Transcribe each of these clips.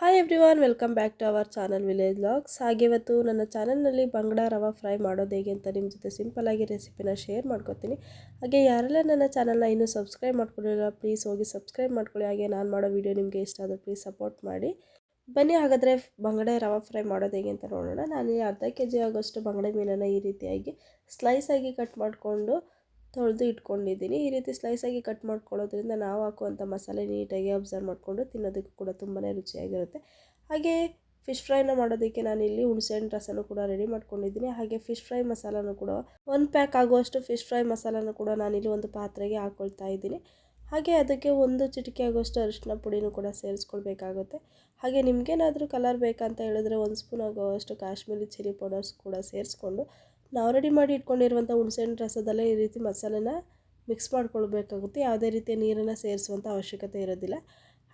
Hi everyone welcome back to our channel village vlogs ಹಾಗೆ ಇವತ್ತು ನನ್ನ ಚಾನಲ್ನಲ್ಲಿ ಬಂಗಡ ರವೆ ಫ್ರೈ ಮಾಡೋದು ಹೇಗೆ ಅಂತ ನಿಮ್ಮ ಜೊತೆ ಸಿಂಪಲ್ಲಾಗಿ ರೆಸಿಪಿನ ಶೇರ್ ಮಾಡ್ಕೊತೀನಿ. ಹಾಗೆ ಯಾರೆಲ್ಲ ನನ್ನ ಚಾನಲ್ನ ಇನ್ನೂ ಸಬ್ಸ್ಕ್ರೈಬ್ ಮಾಡ್ಕೊಳ್ಳಿಲ್ಲ ಪ್ಲೀಸ್ ಹೋಗಿ ಸಬ್ಸ್ಕ್ರೈಬ್ ಮಾಡ್ಕೊಳ್ಳಿ. ಹಾಗೆ ನಾನು ಮಾಡೋ ವೀಡಿಯೋ ನಿಮಗೆ ಇಷ್ಟ ಆದರೆ ಪ್ಲೀಸ್ ಸಪೋರ್ಟ್ ಮಾಡಿ. ಬನ್ನಿ ಹಾಗಾದರೆ ಬಂಗಡೆ ರವೆ ಫ್ರೈ ಮಾಡೋದು ಹೇಗೆ ಅಂತ ನೋಡೋಣ. ನಾನು ಅರ್ಧ ಕೆ ಜಿ ಆಗೋಷ್ಟು ಬಂಗಡೆ ಮೀನನ್ನು ಈ ರೀತಿಯಾಗಿ ಸ್ಲೈಸಾಗಿ ಕಟ್ ಮಾಡಿಕೊಂಡು ತೊಳೆದು ಇಟ್ಕೊಂಡಿದ್ದೀನಿ. ಈ ರೀತಿ ಸ್ಲೈಸಾಗಿ ಕಟ್ ಮಾಡ್ಕೊಳ್ಳೋದ್ರಿಂದ ನಾವು ಹಾಕುವಂಥ ಮಸಾಲೆ ನೀಟಾಗಿ ಅಬ್ಸರ್ವ್ ಮಾಡಿಕೊಂಡು ತಿನ್ನೋದಕ್ಕೂ ಕೂಡ ತುಂಬಾ ರುಚಿಯಾಗಿರುತ್ತೆ. ಹಾಗೆ ಫಿಶ್ ಫ್ರೈನ ಮಾಡೋದಕ್ಕೆ ನಾನಿಲ್ಲಿ ಹುಣಸೆಹಣ್ಣು ರಸನೂ ಕೂಡ ರೆಡಿ ಮಾಡ್ಕೊಂಡಿದ್ದೀನಿ. ಹಾಗೆ ಫಿಶ್ ಫ್ರೈ ಮಸಾಲನೂ ಕೂಡ ಒಂದು ಪ್ಯಾಕ್ ಆಗುವಷ್ಟು ಫಿಶ್ ಫ್ರೈ ಮಸಾಲನೂ ಕೂಡ ನಾನಿಲ್ಲಿ ಒಂದು ಪಾತ್ರೆಗೆ ಹಾಕ್ಕೊಳ್ತಾ ಇದ್ದೀನಿ. ಹಾಗೆ ಅದಕ್ಕೆ ಒಂದು ಚಿಟಿಕೆ ಆಗುವಷ್ಟು ಅರಿಶಿನ ಪುಡಿನೂ ಕೂಡ ಸೇರಿಸ್ಕೊಳ್ಬೇಕಾಗುತ್ತೆ. ಹಾಗೆ ನಿಮಗೇನಾದರೂ ಕಲರ್ ಬೇಕಂತ ಹೇಳಿದ್ರೆ ಒಂದು ಸ್ಪೂನ್ ಆಗುವಷ್ಟು ಕಾಶ್ಮೀರಿ ಚಿಲ್ಲಿ ಪೌಡರ್ಸ್ ಕೂಡ ಸೇರಿಸ್ಕೊಂಡು ನಾವು ರೆಡಿ ಮಾಡಿ ಇಟ್ಕೊಂಡಿರುವಂಥ ಹುಣಸೆಹಣ್ಣು ರಸದಲ್ಲೇ ಈ ರೀತಿ ಮಸಾಲೆನ ಮಿಕ್ಸ್ ಮಾಡ್ಕೊಳ್ಬೇಕಾಗುತ್ತೆ. ಯಾವುದೇ ರೀತಿಯ ನೀರನ್ನು ಸೇರಿಸುವಂಥ ಅವಶ್ಯಕತೆ ಇರೋದಿಲ್ಲ.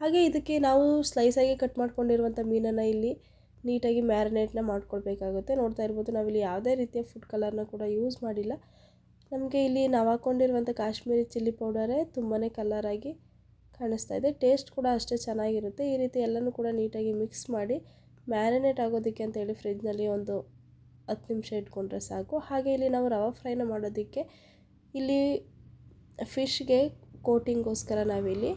ಹಾಗೆ ಇದಕ್ಕೆ ನಾವು ಸ್ಲೈಸಾಗಿ ಕಟ್ ಮಾಡ್ಕೊಂಡಿರುವಂಥ ಮೀನನ್ನು ಇಲ್ಲಿ ನೀಟಾಗಿ ಮ್ಯಾರಿನೇಟ್ನ ಮಾಡ್ಕೊಳ್ಬೇಕಾಗುತ್ತೆ. ನೋಡ್ತಾ ಇರ್ಬೋದು ನಾವಿಲ್ಲಿ ಯಾವುದೇ ರೀತಿಯ ಫುಡ್ ಕಲರ್ನ ಕೂಡ ಯೂಸ್ ಮಾಡಿಲ್ಲ. ನಮಗೆ ಇಲ್ಲಿ ನಾವು ಹಾಕ್ಕೊಂಡಿರುವಂಥ ಕಾಶ್ಮೀರಿ ಚಿಲ್ಲಿ ಪೌಡರೇ ತುಂಬಾ ಕಲರಾಗಿ ಕಾಣಿಸ್ತಾ ಇದೆ. ಟೇಸ್ಟ್ ಕೂಡ ಅಷ್ಟೇ ಚೆನ್ನಾಗಿರುತ್ತೆ. ಈ ರೀತಿ ಎಲ್ಲನೂ ಕೂಡ ನೀಟಾಗಿ ಮಿಕ್ಸ್ ಮಾಡಿ ಮ್ಯಾರಿನೇಟ್ ಆಗೋದಕ್ಕೆ ಅಂತೇಳಿ ಫ್ರಿಜ್ನಲ್ಲಿ ಒಂದು ಹತ್ತು ನಿಮಿಷ ಇಟ್ಕೊಂಡ್ರೆ ಸಾಕು. ಹಾಗೆ ಇಲ್ಲಿ ನಾವು ರವೆ ಫ್ರೈನ ಮಾಡೋದಕ್ಕೆ ಇಲ್ಲಿ ಫಿಶ್ಗೆ ಕೋಟಿಂಗೋಸ್ಕರ ನಾವಿಲ್ಲಿ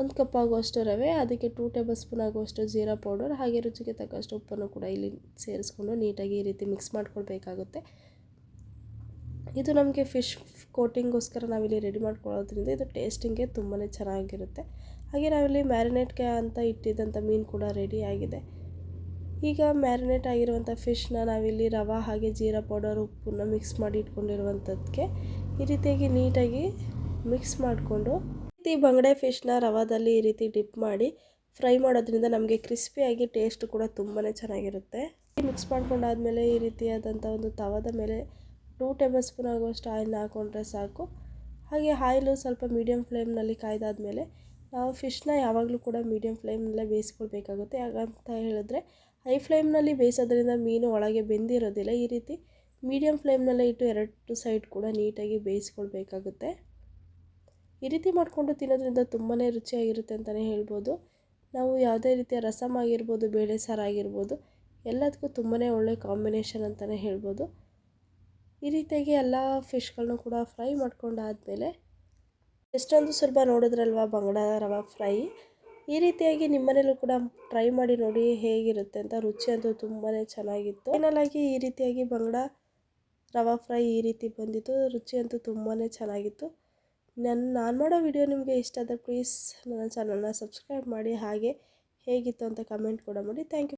ಒಂದು ಕಪ್ ಆಗುವಷ್ಟು ರವೆ, ಅದಕ್ಕೆ ಟೂ ಟೇಬಲ್ ಸ್ಪೂನ್ ಆಗುವಷ್ಟು ಜೀರಾ ಪೌಡರ್ ಹಾಗೆ ರುಚಿಗೆ ತಕ್ಕಷ್ಟು ಉಪ್ಪನ್ನು ಕೂಡ ಇಲ್ಲಿ ಸೇರಿಸ್ಕೊಂಡು ನೀಟಾಗಿ ಈ ರೀತಿ ಮಿಕ್ಸ್ ಮಾಡ್ಕೊಳ್ಬೇಕಾಗುತ್ತೆ. ಇದು ನಮಗೆ ಫಿಶ್ ಕೋಟಿಂಗೋಸ್ಕರ ನಾವಿಲ್ಲಿ ರೆಡಿ ಮಾಡ್ಕೊಳ್ಳೋದ್ರಿಂದ ಇದು ಟೇಸ್ಟಿಂಗ್ಗೆ ತುಂಬಾ ಚೆನ್ನಾಗಿರುತ್ತೆ. ಹಾಗೆ ನಾವಿಲ್ಲಿ ಮ್ಯಾರಿನೇಟ್ಗೆ ಅಂತ ಇಟ್ಟಿದ್ದಂಥ ಮೀನು ಕೂಡ ರೆಡಿ ಆಗಿದೆ. ಈಗ ಮ್ಯಾರಿನೇಟ್ ಆಗಿರುವಂಥ ಫಿಶ್ನ ನಾವಿಲ್ಲಿ ರವೆ ಹಾಗೆ ಜೀರಾ ಪೌಡರ್ ಉಪ್ಪನ್ನ ಮಿಕ್ಸ್ ಮಾಡಿ ಇಟ್ಕೊಂಡಿರುವಂಥದ್ದಕ್ಕೆ ಈ ರೀತಿಯಾಗಿ ನೀಟಾಗಿ ಮಿಕ್ಸ್ ಮಾಡಿಕೊಂಡು ಈ ಬಂಗಡೆ ಫಿಶ್ನ ರವಾದಲ್ಲಿ ಈ ರೀತಿ ಡಿಪ್ ಮಾಡಿ ಫ್ರೈ ಮಾಡೋದ್ರಿಂದ ನಮಗೆ ಕ್ರಿಸ್ಪಿಯಾಗಿ ಟೇಸ್ಟ್ ಕೂಡ ತುಂಬಾ ಚೆನ್ನಾಗಿರುತ್ತೆ. ಮಿಕ್ಸ್ ಮಾಡ್ಕೊಂಡಾದ್ಮೇಲೆ ಈ ರೀತಿಯಾದಂಥ ಒಂದು ತವದ ಮೇಲೆ ಟೂ ಟೇಬಲ್ ಸ್ಪೂನ್ ಆಗುವಷ್ಟು ಆಯಿಲ್ನ ಹಾಕ್ಕೊಂಡ್ರೆ ಸಾಕು. ಹಾಗೆ ಆಯಿಲು ಸ್ವಲ್ಪ ಮೀಡಿಯಮ್ ಫ್ಲೇಮ್ನಲ್ಲಿ ಕಾಯ್ದಾದ್ಮೇಲೆ ನಾವು ಫಿಶ್ನ ಯಾವಾಗಲೂ ಕೂಡ ಮೀಡಿಯಮ್ ಫ್ಲೇಮ್ನಲ್ಲೇ ಬೇಯಿಸ್ಕೊಳ್ಬೇಕಾಗುತ್ತೆ. ಹಾಗಂತ ಹೇಳಿದ್ರೆ ಹೈ ಫ್ಲೇಮ್ನಲ್ಲಿ ಬೇಯಿಸೋದ್ರಿಂದ ಮೀನು ಒಳಗೆ ಬೆಂದಿರೋದಿಲ್ಲ. ಈ ರೀತಿ ಮೀಡಿಯಮ್ ಫ್ಲೇಮ್ನಲ್ಲೇ ಇಟ್ಟು ಎರಡು ಸೈಡ್ ಕೂಡ ನೀಟಾಗಿ ಬೇಯಿಸ್ಕೊಳ್ಬೇಕಾಗುತ್ತೆ. ಈ ರೀತಿ ಮಾಡಿಕೊಂಡು ತಿನ್ನೋದ್ರಿಂದ ತುಂಬಾ ರುಚಿಯಾಗಿರುತ್ತೆ ಅಂತಲೇ ಹೇಳ್ಬೋದು. ನಾವು ಯಾವುದೇ ರೀತಿಯ ರಸಮ್ ಆಗಿರ್ಬೋದು, ಬೇಳೆ ಸಾರು ಆಗಿರ್ಬೋದು, ಎಲ್ಲದಕ್ಕೂ ತುಂಬಾ ಒಳ್ಳೆ ಕಾಂಬಿನೇಷನ್ ಅಂತಲೇ ಹೇಳ್ಬೋದು. ಈ ರೀತಿಯಾಗಿ ಎಲ್ಲ ಫಿಶ್ಗಳನ್ನೂ ಕೂಡ ಫ್ರೈ ಮಾಡ್ಕೊಂಡಾದಮೇಲೆ ಎಷ್ಟೊಂದು ಸ್ವಲ್ಪ ನೋಡಿದ್ರಲ್ವ ಬಂಗಡ ರವೆ ಫ್ರೈ? ಈ ರೀತಿಯಾಗಿ ನಿಮ್ಮನೇಲೂ ಕೂಡ ಟ್ರೈ ಮಾಡಿ ನೋಡಿ ಹೇಗಿರುತ್ತೆ ಅಂತ ರುಚಿ ಅಂತೂ ತುಂಬಾ ಚೆನ್ನಾಗಿತ್ತು. ಫೈನಲಾಗಿ ಈ ರೀತಿಯಾಗಿ ಬಂಗಡ ರವೆ ಫ್ರೈ ಈ ರೀತಿ ಬಂದಿತ್ತು. ರುಚಿ ಅಂತೂ ತುಂಬಾ ಚೆನ್ನಾಗಿತ್ತು. ನನ್ನ ನಾನು ಮಾಡೋ ವಿಡಿಯೋ ನಿಮಗೆ ಇಷ್ಟ ಆದರೆ ಪ್ಲೀಸ್ ನನ್ನ ಚಾನಲ್ನ ಸಬ್ಸ್ಕ್ರೈಬ್ ಮಾಡಿ. ಹಾಗೆ ಹೇಗಿತ್ತು ಅಂತ ಕಮೆಂಟ್ ಕೂಡ ಮಾಡಿ. Thank you